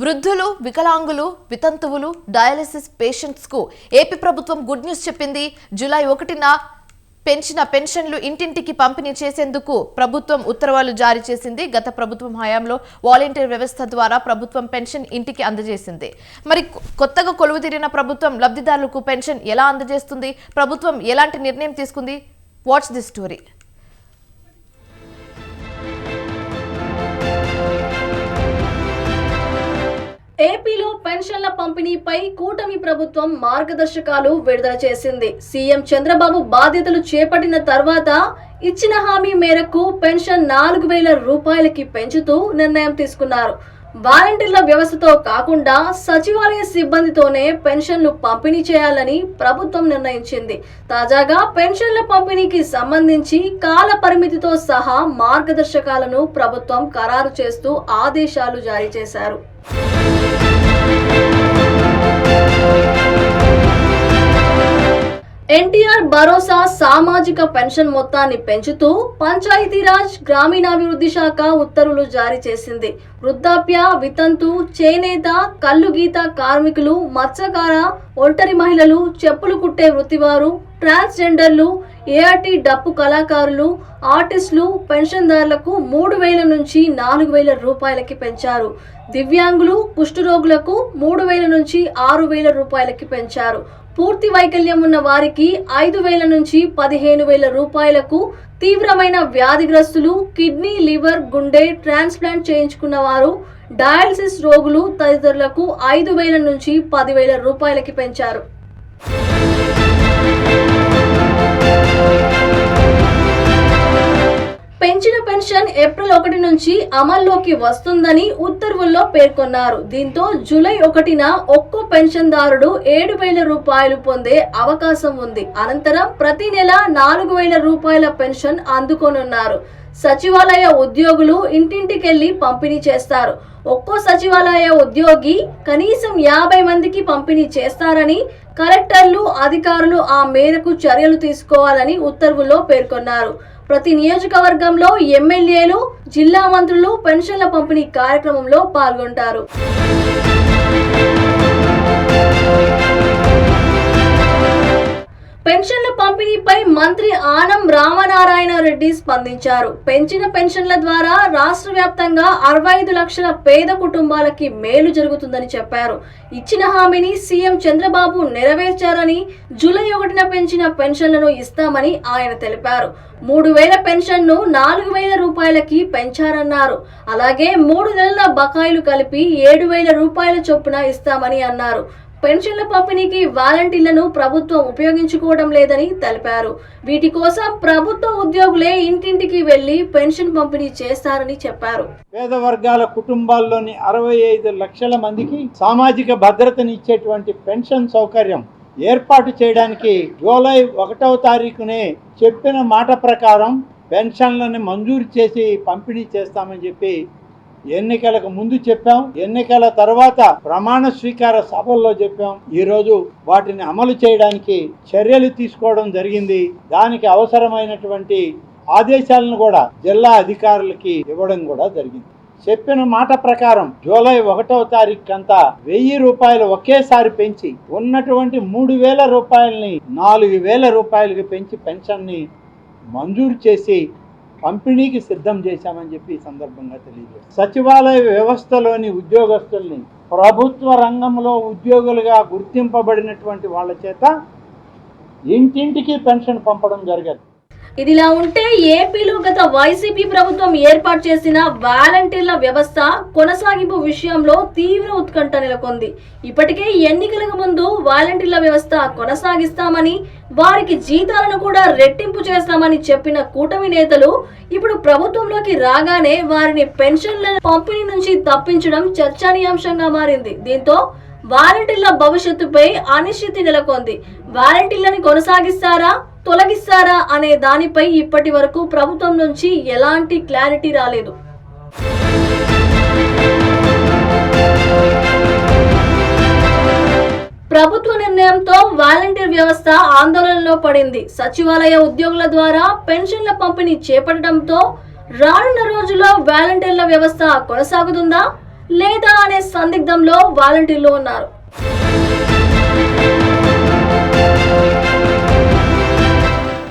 వృద్ధులు వికలాంగులు వితంతువులు డయాలసిస్ పేషెంట్స్కు ఏపీ ప్రభుత్వం గుడ్ న్యూస్ చెప్పింది. జూలై ఒకటిన పెంచిన పెన్షన్లు ఇంటింటికి పంపిణీ చేసేందుకు ప్రభుత్వం ఉత్తర్వులు జారీ చేసింది. గత ప్రభుత్వం హయాంలో వాలంటీర్ వ్యవస్థ ద్వారా ప్రభుత్వం పెన్షన్ ఇంటికి అందజేసింది. మరి కొత్తగా కొలువు తీరిన ప్రభుత్వం లబ్ధిదారులకు పెన్షన్ ఎలా అందజేస్తుంది? ప్రభుత్వం ఎలాంటి నిర్ణయం తీసుకుంది? What's the story. ఏపీలో పెన్షన్ల పంపిణీపై కూటమి ప్రభుత్వం మార్గదర్శకాలు విడుదల చేసింది. సీఎం చంద్రబాబు బాధ్యతలు చేపట్టిన తర్వాత ఇచ్చిన హామీ మేరకు పెన్షన్ నాలుగు వేల రూపాయలకి పెంచుతూ నిర్ణయం తీసుకున్నారు. వాలంటీర్ల వ్యవస్థతో కాకుండా సచివాలయ సిబ్బందితోనే పెన్షన్లు పంపిణీ చేయాలని ప్రభుత్వం నిర్ణయించింది. తాజాగా పెన్షన్ల పంపిణీకి సంబంధించి కాల పరిమితితో సహా మార్గదర్శకాలను ప్రభుత్వం ఖరారు చేస్తూ ఆదేశాలు జారీ చేశారు. ఎన్టీఆర్ భరోసా సామాజిక పెన్షన్ మొత్తాన్ని పెంచుతూ పంచాయతీరాజ్ గ్రామీణాభివృద్ధి శాఖ ఉత్తర్వులు జారీ చేసింది. వృద్ధాప్య వితంతు చేనేత కళ్ళు గీత కార్మికులు మత్స్యకార ఒంటరి మహిళలు చెప్పులు కుట్టే వృత్తివారు ట్రాన్స్జెండర్లు ఏఆర్టీ డప్పు కళాకారులు ఆర్టిస్టులు పెన్షన్దారులకు మూడు వేల నుంచి నాలుగు వేల రూపాయలకి పెంచారు. దివ్యాంగులు కుష్ఠరోగులకు మూడు వేల నుంచి ఆరు వేల రూపాయలకి పెంచారు. పూర్తి వైకల్యం ఉన్న వారికి ఐదు వేల నుంచి పదిహేను వేల రూపాయలకు తీవ్రమైన వ్యాధిగ్రస్తులు కిడ్నీ లివర్ గుండె ట్రాన్స్ప్లాంట్ చేయించుకున్న వారు డయాలసిస్ రోగులు తదితరులకు ఐదు వేల నుంచి పదివేల రూపాయలకి పెంచారు. పెంచిన పెన్షన్ ఏప్రిల్ ఒకటి నుంచి అమల్లోకి వస్తుందని ఉత్తర్వుల్లో పేర్కొన్నారు. దీంతో జూలై ఒకటిన ఒక్కో పెన్షన్దారుడు ఏడు వేల రూపాయలు పొందే అవకాశం ఉంది. అనంతరం ప్రతి నెల నాలుగు వేల రూపాయల పెన్షన్ అందుకోనున్నారు. సచివాలయ ఉద్యోగులు ఇంటింటికెళ్ళి పంపిణీ చేస్తారు. ఒక్కో సచివాలయ ఉద్యోగి కనీసం యాభై మందికి పంపిణీ చేస్తారని కలెక్టర్లు అధికారులు ఆ మేరకు చర్యలు తీసుకోవాలని ఉత్తర్వుల్లో పేర్కొన్నారు. ప్రతి నియోజకవర్గంలో ఎమ్మెల్యేలు జిల్లా మంత్రులు పెన్షన్ల పంపిణీ కార్యక్రమంలో పాల్గొంటారు. నారాయణ రెడ్డి స్పందించారు. పెంచిన పెన్షన్ల ద్వారా రాష్ట్ర వ్యాప్తంగా అరవై ఐదు లక్షల పేద కుటుంబాలకి మేలు జరుగుతుందని చెప్పారు. ఇచ్చిన హామీని సీఎం చంద్రబాబు నెరవేర్చారని జూలై ఒకటిన పెంచిన పెన్షన్లను ఇస్తామని ఆయన తెలిపారు. మూడు వేల పెన్షన్ను నాలుగు వేల రూపాయలకి పెంచారన్నారు. అలాగే మూడు నెలల బకాయిలు కలిపి ఏడు వేల రూపాయల చొప్పున ఇస్తామని అన్నారు. పెన్షన్ల పంపిణీకి వాలంటీర్లను ప్రభుత్వం ఉపయోగించుకోవడం లేదని తెలిపారు. వీటి కోసం ప్రభుత్వ ఉద్యోగులే ఇంటింటికి వెళ్ళి పెన్షన్ పంపిణీ చేస్తారని చెప్పారు. పేద వర్గాల కుటుంబాల్లోని అరవై ఐదు లక్షల మందికి సామాజిక భద్రతనిచ్చేటువంటి పెన్షన్ సౌకర్యం ఏర్పాటు చేయడానికి జూలై ఒకటవ తారీఖునే చెప్పిన మాట ప్రకారం పెన్షన్లను మంజూరు చేసి పంపిణీ చేస్తామని చెప్పి ఎన్నికలకు ముందు చెప్పాం. ఎన్నికల తర్వాత ప్రమాణ స్వీకార సభల్లో చెప్పాం. ఈరోజు వాటిని అమలు చేయడానికి చర్యలు తీసుకోవడం జరిగింది. దానికి అవసరమైనటువంటి ఆదేశాలను కూడా జిల్లా అధికారులకి ఇవ్వడం కూడా జరిగింది. చెప్పిన మాట ప్రకారం జూలై ఒకటవ తారీఖు కంతా వెయ్యి రూపాయలు ఒకేసారి పెంచి ఉన్నటువంటి మూడు వేల రూపాయలని నాలుగు వేల రూపాయలకి పెంచి పెన్షన్ని మంజూరు చేసి పంపిణీకి సిద్ధం చేశామని చెప్పి ఈ సందర్భంగా తెలియదు సచివాలయ వ్యవస్థలోని ఉద్యోగస్తుల్ని ప్రభుత్వ రంగంలో ఉద్యోగులుగా గుర్తింపబడినటువంటి వాళ్ళ చేత ఇంటింటికి పెన్షన్ పంపడం జరగదు. ఇదిలా ఉంటే ఏపీలో గత వైసీపీ ప్రభుత్వం ఏర్పాటు చేసిన వాలంటీర్ల వ్యవస్థ కొనసాగింపు విషయంలో తీవ్ర ఉత్కంఠ నెలకొంది. ఇప్పటికే ఎన్నికలకు ముందు వాలంటీర్ల వ్యవస్థ కొనసాగిస్తామని వారికి జీతాలను కూడా రెట్టింపు చేస్తామని చెప్పిన కూటమి నేతలు ఇప్పుడు ప్రభుత్వంలోకి రాగానే వారిని పెన్షన్ల పంపిణీ నుంచి తప్పించడం చర్చనీయాంశంగా మారింది. దీంతో వాలంటీర్ల భవిష్యత్తుపై అనిశ్చితి నెలకొంది. వాలంటీర్లను కొనసాగిస్తారా తొలగిస్తారా అనే దానిపై ఇప్పటి వరకు ప్రభుత్వం నుంచి ఎలాంటి క్లారిటీ రాలేదు. ప్రభుత్వ నిర్ణయంతో వాలంటీర్ వ్యవస్థ ఆందోళనలో పడింది. సచివాలయ ఉద్యోగుల ద్వారా పెన్షన్ల పంపిణీ చేపట్టడంతో రానున్న రోజుల్లో వాలంటీర్ల వ్యవస్థ కొనసాగుతుందా? లేదా అనే సందిగ్ధంలో వాలంటీర్లు ఉన్నారు.